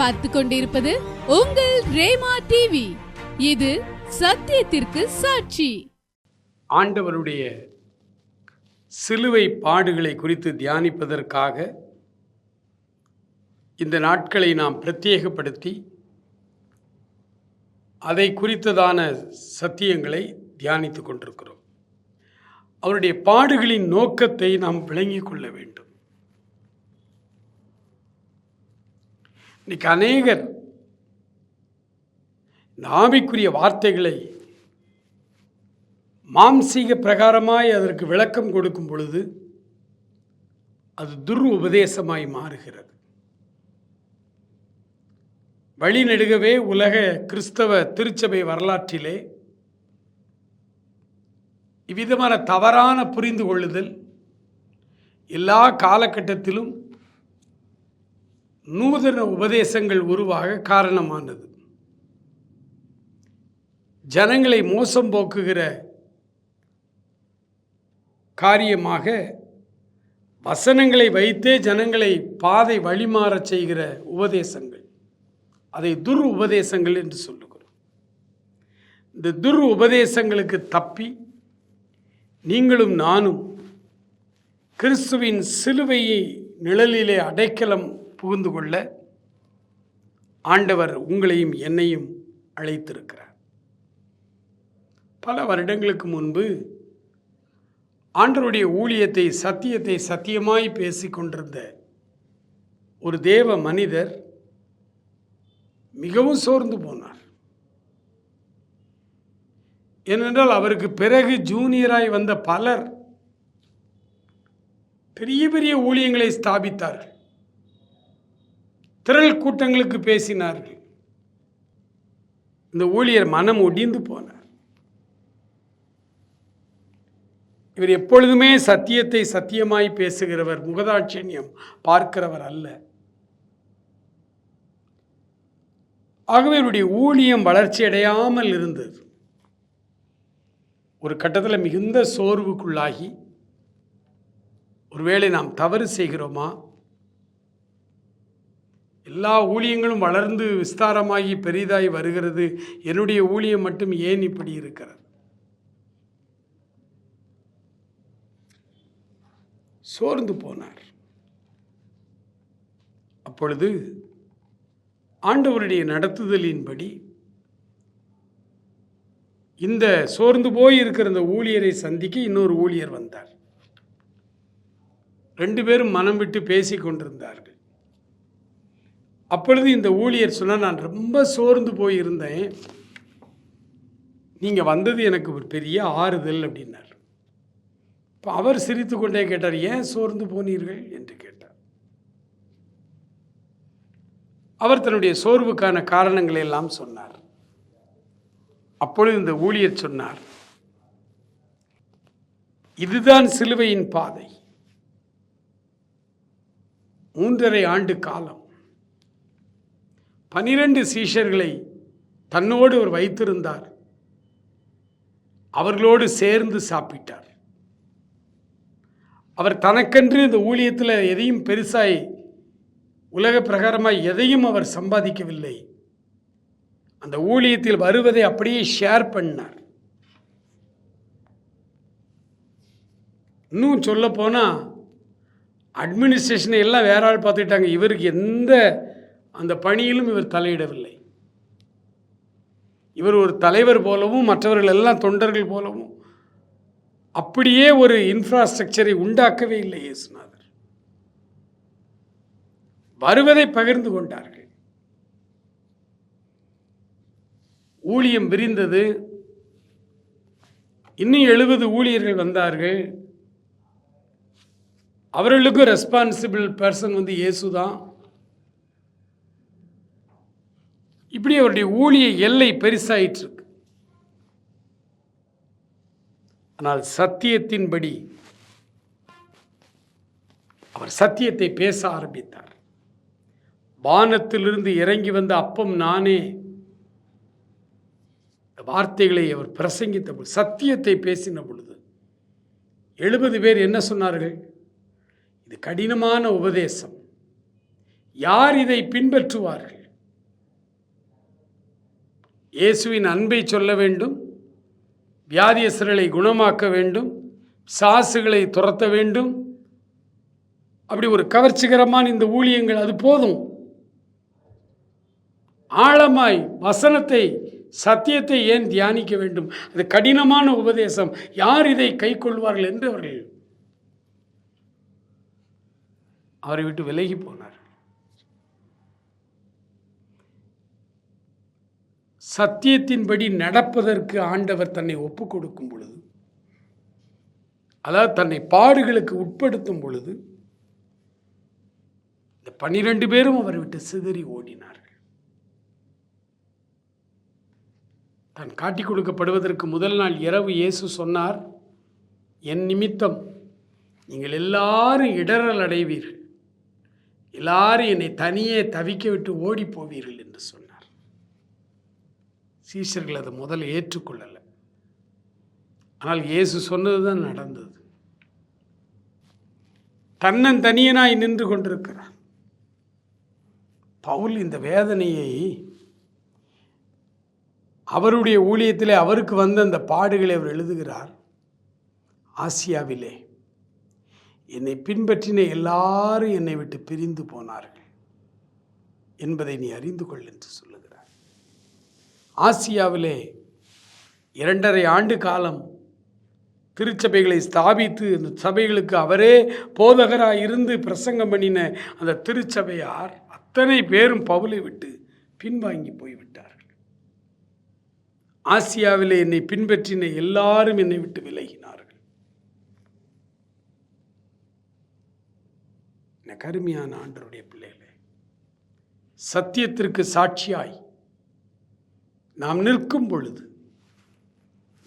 பார்த்து கொண்டிருப்பது உங்கள் ரேமா டிவி இது சத்தியத்திற்கு சாட்சி. ஆண்டவருடைய சிலுவை பாடுகளை குறித்து தியானிப்பதற்காக இந்த நாட்களை நாம் பிரத்யேகப்படுத்தி அதை குறித்ததான சத்தியங்களை தியானித்துக் கொண்டிருக்கிறோம். அவருடைய பாடுகளின் நோக்கத்தை நாம் விளங்கிக் கொள்ள வேண்டும். இன்னைக்கு அநேகர் நாமிக்குரிய வார்த்தைகளை மாம்சீக பிரகாரமாய் அதற்கு விளக்கம் கொடுக்கும் பொழுது அது துர் உபதேசமாய் மாறுகிறது. வழிநெடுகவே உலக கிறிஸ்தவ திருச்சபை வரலாற்றிலே இவ்விதமான தவறான புரிந்து கொள்ளுதல் எல்லா காலகட்டத்திலும் நூதன உபதேசங்கள் உருவாக காரணமானது. ஜனங்களை மோசம் போக்குகிற காரியமாக வசனங்களை வைத்தே ஜனங்களை பாதை வழிமாறச் செய்கிற உபதேசங்கள். அதை துர் உபதேசங்கள் என்று சொல்லுகிறோம். இந்த துர் உபதேசங்களுக்கு தப்பி நீங்களும் நானும் கிறிஸ்துவின் சிலுவையை நிழலிலே அடைக்கலம் புகுந்து கொள்ள ஆண்டவர் உங்களையும் என்னையும் அழைத்திருக்கிறார். பல வருடங்களுக்கு முன்பு ஆண்டருடைய ஊழியத்தை சத்தியத்தை சத்தியமாய் பேசிக்கொண்டிருந்த ஒரு தேவ மனிதர் மிகவும் சோர்ந்து போனார். ஏனென்றால் அவருக்கு பிறகு ஜூனியராய் வந்த பலர் பெரிய பெரிய ஊழியங்களை ஸ்தாபித்தார்கள். திரள் கூட்டங்களுக்கு பேசினார்கள். இந்த ஊழியர் மனம் ஒடிந்து போனார். இவர் எப்பொழுதுமே சத்தியத்தை சத்தியமாய் பேசுகிறவர் முகதாட்சண்யம் பார்க்கிறவர் அல்ல. ஆகவே இவருடைய ஊழியம் வளர்ச்சி அடையாமல் இருந்தது. ஒரு கட்டத்தில் மிகுந்த சோர்வுக்குள்ளாகி ஒருவேளை நாம் தவறு செய்கிறோமா? எல்லா ஊழியங்களும் வளர்ந்து விஸ்தாரமாகி பெரிதாய் வருகிறது. என்னுடைய ஊழியம் மட்டும் ஏன் இப்படி இருக்கிறது? சோர்ந்து போனார். அப்பொழுது ஆண்டவருடைய நடத்துதலின்படி இந்த சோர்ந்து போய் இருக்கிற இந்த ஊழியரை சந்திக்க இன்னொரு ஊழியர் வந்தார். ரெண்டு பேரும் மனம் விட்டு பேசி கொண்டிருந்தார்கள். அப்பொழுது இந்த ஊழியர் சொன்னால் நான் ரொம்ப சோர்ந்து போயிருந்தேன். நீங்கள் வந்தது எனக்கு ஒரு பெரிய ஆறுதல் அப்படின்னார். இப்போ அவர் சிரித்து கொண்டே கேட்டார் ஏன் சோர்ந்து போனீர்கள்? என்று கேட்டார். அவர் தன்னுடைய சோர்வுக்கான காரணங்களை எல்லாம் சொன்னார். அப்பொழுது இந்த ஊழியர் சொன்னார் இதுதான் சிலுவையின் பாதை. மூன்றரை ஆண்டு காலம் பனிரெண்டு சீஷர்களை தன்னோடு அவர் வைத்திருந்தார். அவர்களோடு சேர்ந்து சாப்பிட்டார். அவர் தனக்கென்று இந்த ஊழியத்தில் எதையும் பெருசாய் உலக பிரகாரமாக எதையும் அவர் சம்பாதிக்கவில்லை. அந்த ஊழியத்தில் வருவதை அப்படியே ஷேர் பண்ணார். இன்னும் சொல்ல போனால் அட்மினிஸ்ட்ரேஷனை எல்லாம் வேற ஆள் பார்த்துக்கிட்டாங்க. இவருக்கு எந்த அந்த பணியிலும் இவர் தலையிடவில்லை. இவர் ஒரு தலைவர் போலவும் மற்றவர்கள் எல்லாம் தொண்டர்கள் போலவும் அப்படியே ஒரு இன்ஃப்ராஸ்ட்ரக்சரை உண்டாக்கவே இல்லை இயேசுநாதர். வருவதை பகிர்ந்து கொண்டார்கள். ஊழியம் விரிந்தது. இன்னும் எழுபது ஊழியர்கள் வந்தார்கள். அவர்களுக்கும் ரெஸ்பான்சிபிள் பர்சன் வந்து இயேசு தான் இப்படி அவருடைய ஊழிய எல்லை பெருசாயிற்று ஆனால் சத்தியத்தின்படி அவர் சத்தியத்தை பேச ஆரம்பித்தார். வானத்திலிருந்து இறங்கி வந்த அப்பம் நானே இந்த வார்த்தைகளை அவர் பிரசங்கித்த பொழுது சத்தியத்தை பேசின பொழுது எழுபது பேர் என்ன சொன்னார்கள்? இது கடினமான உபதேசம். யார் இதை பின்பற்றுவார்கள்? இயேசுவின் அன்பை சொல்ல வேண்டும் வியாதியஸ்தர்களை குணமாக்க வேண்டும் சாசுகளை துரத்த வேண்டும். அப்படி ஒரு கவர்ச்சிகரமான இந்த ஊழியங்கள் அது போதும். ஆழமாய் வசனத்தை சத்தியத்தை ஏன் தியானிக்க வேண்டும்? அது கடினமான உபதேசம். யார் இதை கை கொள்வார்கள் என்று அவர்கள் அவரை விட்டு விலகி போனார் சத்தியத்தின்படி நடப்பதற்கு ஆண்டவர் தன்னை ஒப்பு கொடுக்கும் பொழுது அதாவது தன்னை பாடுகளுக்கு உட்படுத்தும் பொழுது இந்த பன்னிரண்டு பேரும் அவரை விட்டு சிதறி ஓடினார்கள். தான் காட்டிக் கொடுக்கப்படுவதற்கு முதல் நாள் இரவு இயேசு சொன்னார் என் நிமித்தம் நீங்கள் எல்லாரும் இடரல் அடைவீர்கள். எல்லாரும் என்னை தனியே தவிக்க விட்டு ஓடி போவீர்கள் என்று சொன்னார். சீஷர்கள் அதை முதல்ல ஏற்றுக்கொள்ளலை. ஆனால் இயேசு சொன்னது தான் நடந்தது. தன்னன் தனியனாய் நின்று கொண்டிருக்கிறார் பவுல் இந்த வேதனையை அவருடைய ஊழியத்திலே அவருக்கு வந்த அந்த பாடுகளை அவர் எழுதுகிறார். ஆசியாவிலே. என்னை பின்பற்றின எல்லாரும் என்னை விட்டு பிரிந்து போனார்கள் என்பதை நீ அறிந்து கொள் என்று சொல். ஆசியாவிலே இரண்டரை ஆண்டு காலம் திருச்சபைகளை ஸ்தாபித்து அந்த சபைகளுக்கு அவரே போதகராக இருந்து பிரசங்கம் பண்ணின அந்த திருச்சபையார் அத்தனை பேரும் பவுலை விட்டு பின்வாங்கி போய்விட்டார்கள். ஆசியாவிலே என்னை பின்பற்றின எல்லாரும் என்னை விட்டு விலகினார்கள். கருமையான ஆண்டருடைய பிள்ளைகளே சத்தியத்திற்கு சாட்சியாய் நாம் நிற்கும் பொழுது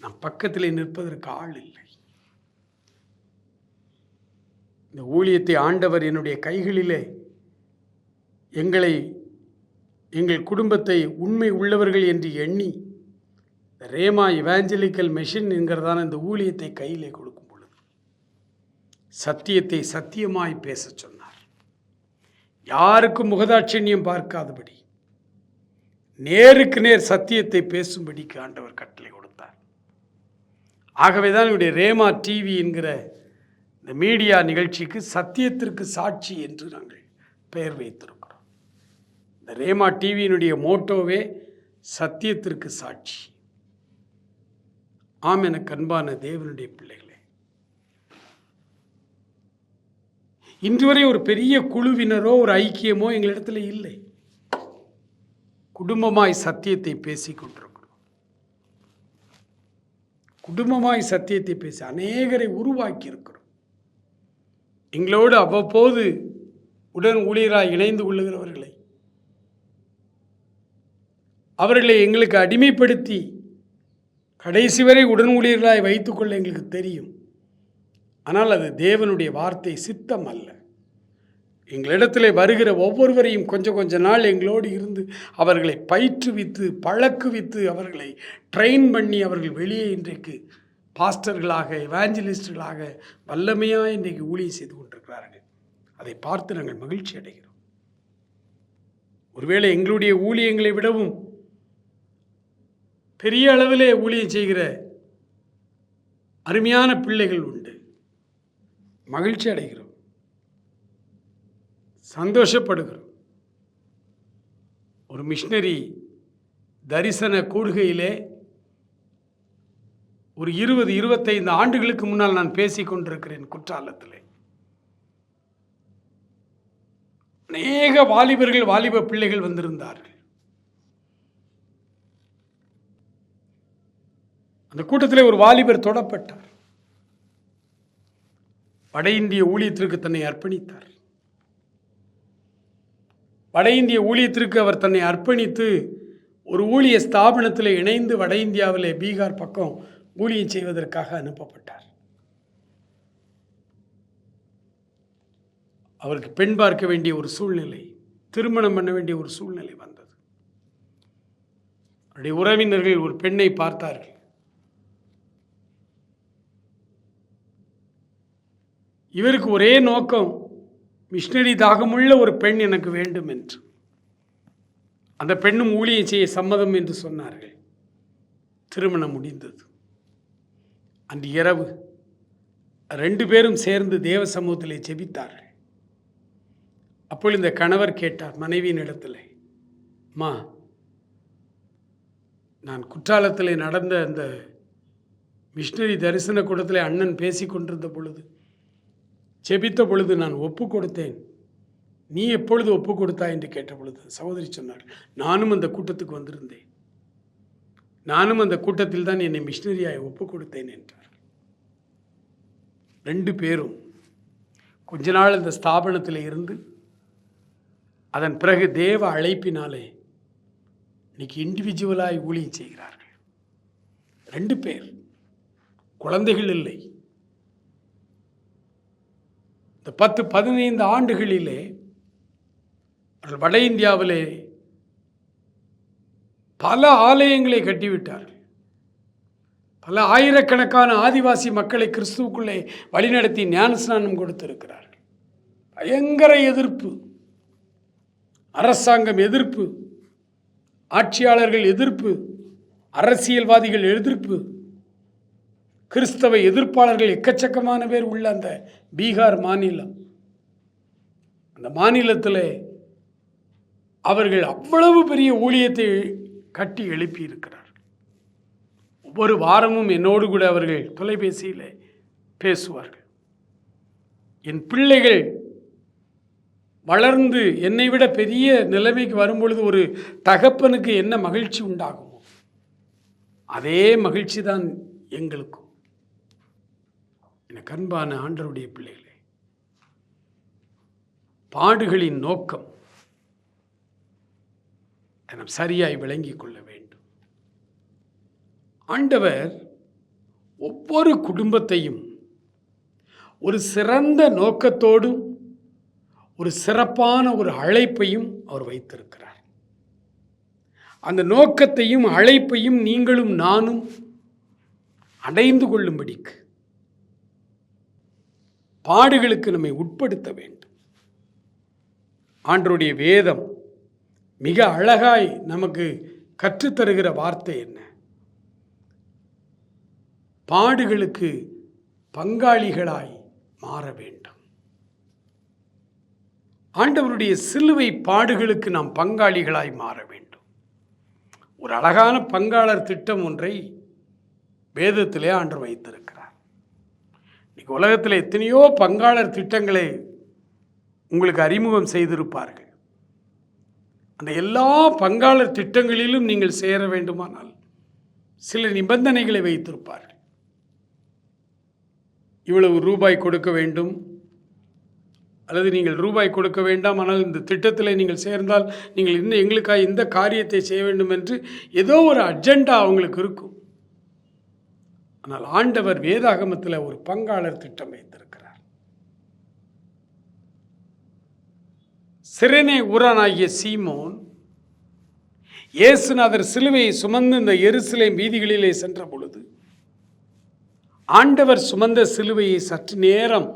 நம் பக்கத்திலே நிற்பதற்கு ஆள் இல்லை. இந்த ஊழியத்தை ஆண்டவர் என்னுடைய கைகளிலே எங்களை எங்கள் குடும்பத்தை உண்மை உள்ளவர்கள் என்று எண்ணி ரேமா இவாஞ்சலிக்கல் மெஷின் என்கிறதான இந்த ஊழியத்தை கையிலே கொடுக்கும் பொழுது சத்தியத்தை சத்தியமாய் பேச சொன்னார். யாருக்கும் முகதாட்சண்யம் பார்க்காதபடி நேருக்கு நேர் சத்தியத்தை பேசும்படிக்கு ஆண்டவர் கட்டளை கொடுத்தார். ஆகவே தான் இவருடைய ரேமா டிவி என்கிற இந்த மீடியா நிகழ்ச்சிக்கு சத்தியத்திற்கு சாட்சி என்று நாங்கள் பெயர் வைத்திருக்கிறோம். இந்த ரேமா டிவியினுடைய மோட்டோவே சத்தியத்திற்கு சாட்சி. ஆம் என கண்பான தேவனுடைய பிள்ளைகளே. இன்று வரை ஒரு பெரிய குழுவினரோ ஒரு ஐக்கியமோ எங்களிடத்தில் இல்லை. குடும்பமாய் சத்தியத்தை பேசி கொண்டிருக்கிறோம். குடும்பமாய் சத்தியத்தை பேசி அநேகரை உருவாக்கி இருக்கிறோம். எங்களோடு அவ்வப்போது உடன் ஊழியராய் இணைந்து கொள்ளுகிறவர்களை அவர்களை எங்களுக்கு அடிமைப்படுத்தி கடைசி வரை உடன் ஊழியர்களாய் வைத்துக்கொள்ள எங்களுக்கு தெரியும். ஆனால் அது தேவனுடைய வார்த்தை சித்தம் அல்ல எங்களிடத்தில் வருகிற ஒவ்வொருவரையும் கொஞ்சம் கொஞ்ச நாள் எங்களோடு இருந்து அவர்களை பயிற்றுவித்து பழக்குவித்து அவர்களை ட்ரெயின் பண்ணி அவர்கள் வெளியே இன்றைக்கு பாஸ்டர்களாக எவாஞ்சலிஸ்டுகளாக வல்லமையாக இன்றைக்கு ஊழியம் செய்து கொண்டிருக்கிறார்கள். அதை பார்த்து நாங்கள் மகிழ்ச்சி அடைகிறோம். ஒருவேளை எங்களுடைய ஊழியங்களை விடவும் பெரிய அளவிலே ஊழியம் செய்கிற அருமையான பிள்ளைகள் உண்டு. மகிழ்ச்சி அடைகிறோம். சந்தோஷப்படுகிறோம். ஒரு மிஷினரி தரிசன கூடுகையிலே ஒரு இருபது இருபத்தைந்து ஆண்டுகளுக்கு முன்னால் நான் பேசிக் கொண்டிருக்கிறேன் குற்றாலத்தில். அநேக வாலிபர்கள் வாலிப பிள்ளைகள் வந்திருந்தார்கள். அந்த கூட்டத்தில் ஒரு வாலிபர் தொடப்பட்டார். வட இந்திய ஊழியத்திற்கு தன்னை அர்ப்பணித்தார். வட இந்திய ஊழியத்திற்கு அவர் தன்னை அர்ப்பணித்து ஒரு ஊழிய ஸ்தாபனத்தில் இணைந்து வட இந்தியாவிலே பீகார் பக்கம் ஊழியம் செய்வதற்காக அனுப்பப்பட்டார். அவருக்கு பெண் பார்க்க வேண்டிய ஒரு சூழ்நிலை திருமணம் பண்ண வேண்டிய ஒரு சூழ்நிலை வந்தது. அவருடைய உறவினர்கள் ஒரு பெண்ணை பார்த்தார்கள். இவருக்கு ஒரே நோக்கம் மிஷினரி தாகமுள்ள ஒரு பெண் எனக்கு வேண்டும் என்று அந்த பெண்ணும் ஊழியம் செய்ய சம்மதம் என்று சொன்னார்கள். திருமணம் முடிந்தது. அன்று இரவு ரெண்டு பேரும் சேர்ந்து தேவ சமூகத்திலே ஜெபித்தார்கள். அப்பொழுது இந்த கணவர் கேட்டார் மனைவியின் இடத்துல அம்மா நான் குற்றாலத்தில் நடந்த அந்த மிஷினரி தரிசன கூடத்தில் அண்ணன் பேசி கொண்டிருந்த பொழுது ஜெபித்த பொழுது நான் ஒப்பு கொடுத்தேன் நீ எப்பொழுது ஒப்பு கொடுத்தாய் என்று கேட்ட பொழுது சகோதரி சொன்னார் நானும் அந்த கூட்டத்துக்கு வந்திருந்தேன். நானும் அந்த கூட்டத்தில் தான் என்னை மிஷினரியாய் ஒப்பு கொடுத்தேன் என்றார். ரெண்டு பேரும் கொஞ்ச நாள் இந்த ஸ்தாபனத்தில் இருந்து அதன் பிறகு தேவ அழைப்பினாலே இன்னைக்கு இண்டிவிஜுவலாய் ஊழியம் செய்கிறார்கள். ரெண்டு பேர் குழந்தைகள் இல்லை. இந்த பத்து பதினைந்து ஆண்டுகளிலே அவர்கள் வட இந்தியாவிலே பல ஆலயங்களை கட்டிவிட்டார்கள். பல ஆயிரக்கணக்கான ஆதிவாசி மக்களை கிறிஸ்துவுக்குள்ளே வழிநடத்தி ஞானஸ்நானம் கொடுத்திருக்கிறார்கள். பயங்கர எதிர்ப்பு. அரசாங்கம் எதிர்ப்பு. ஆட்சியாளர்கள் எதிர்ப்பு. அரசியல்வாதிகள் எதிர்ப்பு. கிறிஸ்தவ எதிர்ப்பாளர்கள் எக்கச்சக்கமான பேர் உள்ள அந்த பீகார் மாநிலம். அந்த மாநிலத்தில் அவர்கள் அவ்வளவு பெரிய ஊழியத்தை கட்டி எழுப்பி இருக்கிறார் ஒவ்வொரு வாரமும் என்னோடு கூட அவர்கள் தொலைபேசியில் பேசுவார்கள். என் பிள்ளைகள் வளர்ந்து என்னை விட பெரிய நிலைமைக்கு வரும்பொழுது ஒரு தகப்பனுக்கு என்ன மகிழ்ச்சி உண்டாகுமோ அதே மகிழ்ச்சி தான் எங்களுக்கும். எனக்கு அன்பான ஆண்டருடைய பிள்ளைகளே பாடுகளின் நோக்கம் நாம் சரியாய் விளங்கிக் கொள்ள வேண்டும். ஆண்டவர் ஒவ்வொரு குடும்பத்தையும் ஒரு சிறந்த நோக்கத்தோடும் ஒரு சிறப்பான ஒரு அழைப்பையும் அவர் வைத்திருக்கிறார். அந்த நோக்கத்தையும் அழைப்பையும் நீங்களும் நானும் அடைந்து கொள்ளும்படிக்கு பாடுகளுக்கு நம்மை உட்படுத்த வேண்டும். ஆண்டருடைய வேதம் மிக அழகாய் நமக்கு கற்றுத்தருகிற வார்த்தை என்ன? பாடுகளுக்கு பங்காளிகளாய் மாற வேண்டும். ஆண்டவருடைய சிலுவை பாடுகளுக்கு நாம் பங்காளிகளாய் மாற வேண்டும். ஒரு அழகான பங்காளர் திட்டம் ஒன்றை வேதத்திலே ஆண்டு வைத்திருக்கிறார். உலகத்தில் எத்தனையோ பங்காளர் திட்டங்களை உங்களுக்கு அறிமுகம் செய்திருப்பார்கள். அந்த எல்லா பங்காளர் திட்டங்களிலும் நீங்கள் சேர வேண்டுமானால் சில நிபந்தனைகளை வைத்திருப்பார்கள். இவ்வளவு ரூபாய் கொடுக்க வேண்டும். அல்லது நீங்கள் ரூபாய் கொடுக்க வேண்டாம். ஆனால் இந்த திட்டத்தில் நீங்கள் சேர்ந்தால் நீங்கள் இன்னும் எங்களுக்காக இந்த காரியத்தை செய்ய வேண்டும் என்று ஏதோ ஒரு அஜெண்டா அவங்களுக்கு இருக்கும். ஆனால் ஆண்டவர் வேதாகமத்தில் ஒரு பங்காளர் திட்டம் வைத்திருக்கிறார். சிறனே ஊரானாகிய சீமோன் இயேசுநாதர் சிலுவையை சுமந்து இந்த எருசிலை வீதிகளிலே சென்ற பொழுது ஆண்டவர் சுமந்த சிலுவையை சற்று நேரம்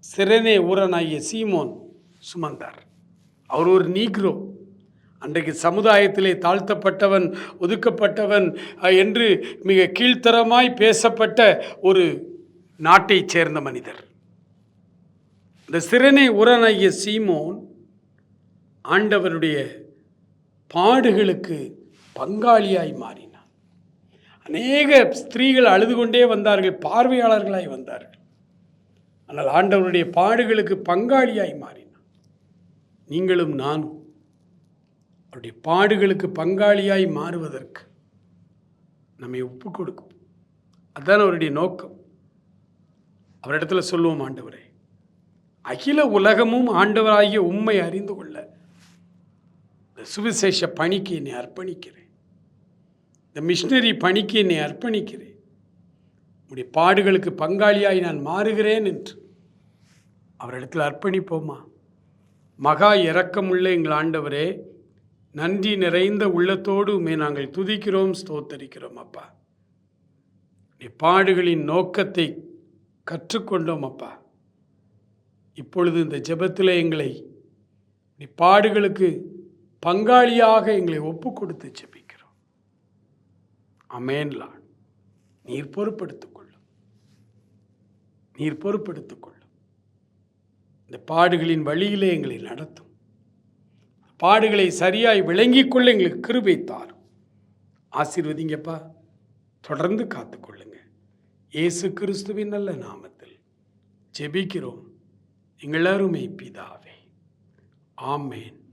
சிறனே ஊரனாகிய சீமோன் சுமந்தார். அவர் ஒரு நீக்ரோ. அன்றைக்கு சமுதாயத்திலே தாழ்த்தப்பட்டவன் ஒதுக்கப்பட்டவன் என்று மிக கீழ்த்தரமாய் பேசப்பட்ட ஒரு நாட்டைச் சேர்ந்த மனிதர். இந்த சிறனை உரனாகிய சீமோன் ஆண்டவருடைய பாடுகளுக்கு பங்காளியாய் மாறினார் அநேக ஸ்திரீகள் அழுது கொண்டே வந்தார்கள் பார்வையாளர்களாய் வந்தார்கள். ஆனால் ஆண்டவருடைய பாடுகளுக்கு பங்காளியாய் மாறினார் நீங்களும் நானும். அவருடைய பாடுகளுக்கு பங்காளியாய் மாறுவதற்கு நம்மை ஒப்பு கொடுக்கும். அதுதான் அவருடைய நோக்கம். அவரிடத்துல சொல்லுவோம் ஆண்டவரே அகில உலகமும் ஆண்டவராகிய உண்மை அறிந்து கொள்ள இந்த சுவிசேஷ பணிக்கு என்னை அர்ப்பணிக்கிறேன். இந்த மிஷினரி பணிக்கு என்னை அர்ப்பணிக்கிறேன். உடைய பாடுகளுக்கு பங்காளியாய் நான் மாறுகிறேன் என்று அவரிடத்தில் அர்ப்பணிப்போமா? மகா இரக்கமுள்ள எங்கள் ஆண்டவரே நன்றி நிறைந்த உள்ளத்தோடு உண்மை நாங்கள் துதிக்கிறோம் ஸ்தோத்தரிக்கிறோம் அப்பா. நீ பாடுகளின் நோக்கத்தை கற்றுக்கொண்டோம் அப்பா. இப்பொழுது இந்த ஜெபத்தில் எங்களை நீ பாடுகளுக்கு பங்காளியாக எங்களை ஒப்பு கொடுத்து ஜெபிக்கிறோம். அமேன்லான் நீர் பொறுப்படுத்திக் கொள்ளும் நீர் பொறுப்படுத்திக் கொள்ளும் இந்த பாடுகளின் வழியிலே எங்களை நடத்தும். பாடுகளை சரியாய் விளங்கிக் கொள்ள எங்களுக்கு கிருபைத்தார் ஆசீர்வதிங்கப்பா. தொடர்ந்து காத்துக்கொள்ளுங்க. இயேசு கிறிஸ்துவின் நல்ல நாமத்தில் ஜெபிக்கிறோம். எங்களருமை பிதாவே. ஆமேன்.